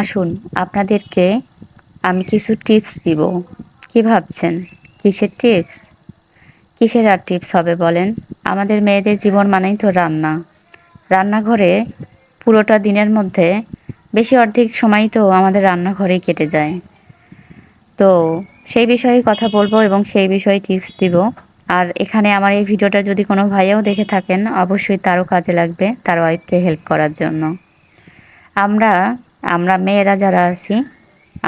আসুন, আপনাদেরকে আমি কিছু টিপস দিব। কি ভাবছেন? কিসের টিপস? কিসের আর টিপস হবে বলেন? আমাদের মেয়েদের জীবন মানেই তো রান্না। রান্নাঘরে পুরোটা দিনের মধ্যে বেশি অর্ধেক সময় তো আমাদের রান্নাঘরেই কেটে যায়। তো সেই বিষয়ে কথা বলব এবং সেই বিষয়ে টিপস দিব। আর এখানে আমার এই ভিডিওটা যদি কোনো ভাইয়াও দেখে থাকেন, অবশ্যই তারও কাজে লাগবে, তার ওয়াইফকে হেল্প করার জন্য। আমরা আমরা মেয়েরা যারা আছি,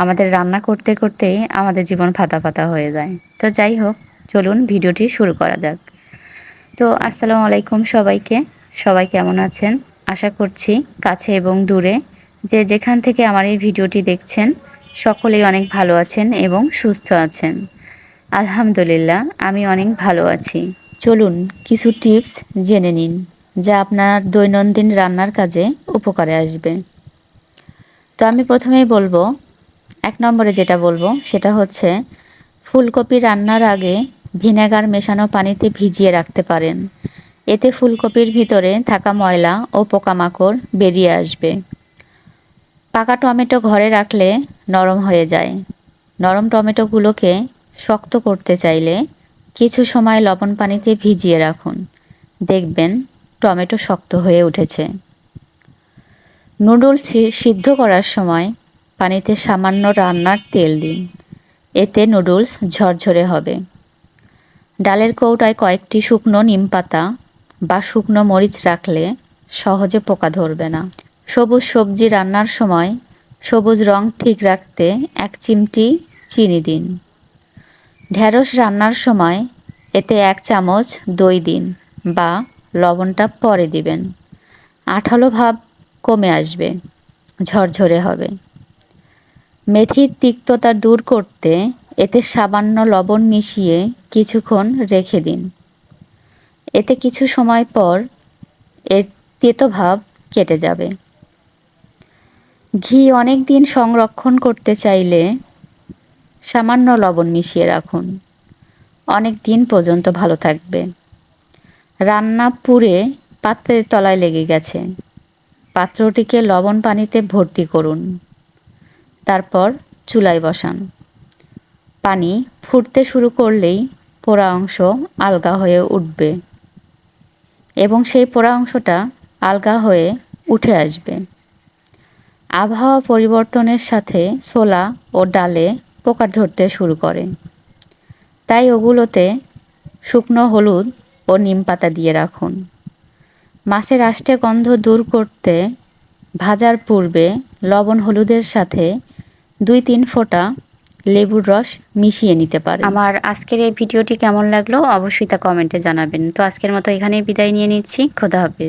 আমাদের রান্না করতে করতেই আমাদের জীবন ফাতা ফাতা হয়ে যায়। তো যাই হোক, চলুন ভিডিওটি শুরু করা যাক। তো আসসালামু আলাইকুম সবাইকে। সবাই কেমন আছেন? আশা করছি কাছে এবং দূরে যে যেখান থেকে আমার এই ভিডিওটি দেখছেন, সকলেই অনেক ভালো আছেন এবং সুস্থ আছেন। আলহামদুলিল্লাহ, আমি অনেক ভালো আছি। চলুন কিছু টিপস জেনে নিন, যা আপনার দৈনন্দিন রান্নার কাজে উপকারে আসবে। আমি প্রথমেই বলব, এক নম্বরে যেটা বলব, সেটা হচ্ছে ফুলকপি রান্নার আগে ভিনেগার মেশানো পানিতে ভিজিয়ে রাখতে পারেন। এতে ফুলকপির ভিতরে থাকা ময়লা ও পোকামাকড় বেরিয়ে আসবে। পাকা টমেটো ঘরে রাখলে নরম হয়ে যায়। নরম টমেটোগুলোকে শক্ত করতে চাইলে কিছু সময় লবণ পানিতে ভিজিয়ে রাখুন। দেখবেন টমেটো শক্ত হয়ে উঠেছে। নুডলস সিদ্ধ করার সময় পানিতে সামান্য রান্নার তেল দিন। এতে নুডলস ঝরঝরে হবে। ডালের কৌটায় কয়েকটি শুকনো নিম পাতা বা শুকনো মরিচ রাখলে সহজে পোকা ধরবে না। সবুজ সবজি রান্নার সময় সবুজ রং ঠিক রাখতে এক চিমটি চিনি দিন। ঢেঁড়স রান্নার সময় এতে এক চামচ দই দিন বা লবণটা পরে দিবেন। আঠালো ভাব কমে আসবে, ঝরঝরে হবে। মেথির তিক্ততা দূর করতে এতে সামান্য লবণ মিশিয়ে কিছুক্ষণ রেখে দিন। এতে কিছু সময় পর এর তেতো ভাব কেটে যাবে। ঘি অনেক দিন সংরক্ষণ করতে চাইলে সামান্য লবণ মিশিয়ে রাখুন। অনেক দিন পর্যন্ত ভালো থাকবে। রান্না পুড়ে পাত্রের তলায় লেগে গেছে। পাত্রটিকে লবণ পানিতে ভর্তি করুন। তারপর চুলায় বসান। পানি ফুটতে শুরু করলেই পোড়া অংশ আলগা হয়ে উঠবে এবং সেই পোড়া অংশটা আলগা হয়ে উঠে আসবে। আবহাওয়া পরিবর্তনের সাথে ছোলা ও ডালে পোকা ধরতে শুরু করে। তাই ওগুলোতে শুকনো হলুদ ও নিম পাতা দিয়ে রাখুন। মাছের আষ্টে গন্ধ দূর করতে ভাজার পূর্বে লবণ হলুদের সাথে দুই তিন ফোঁটা লেবুর রস মিশিয়ে নিতে পারে আমার আজকের এই ভিডিওটি কেমন লাগল অবশ্যই তা কমেন্টে জানাবেন। তো আজকের মতো এখানেই বিদায় নিয়ে নিচ্ছি। খোদা হাফিজ।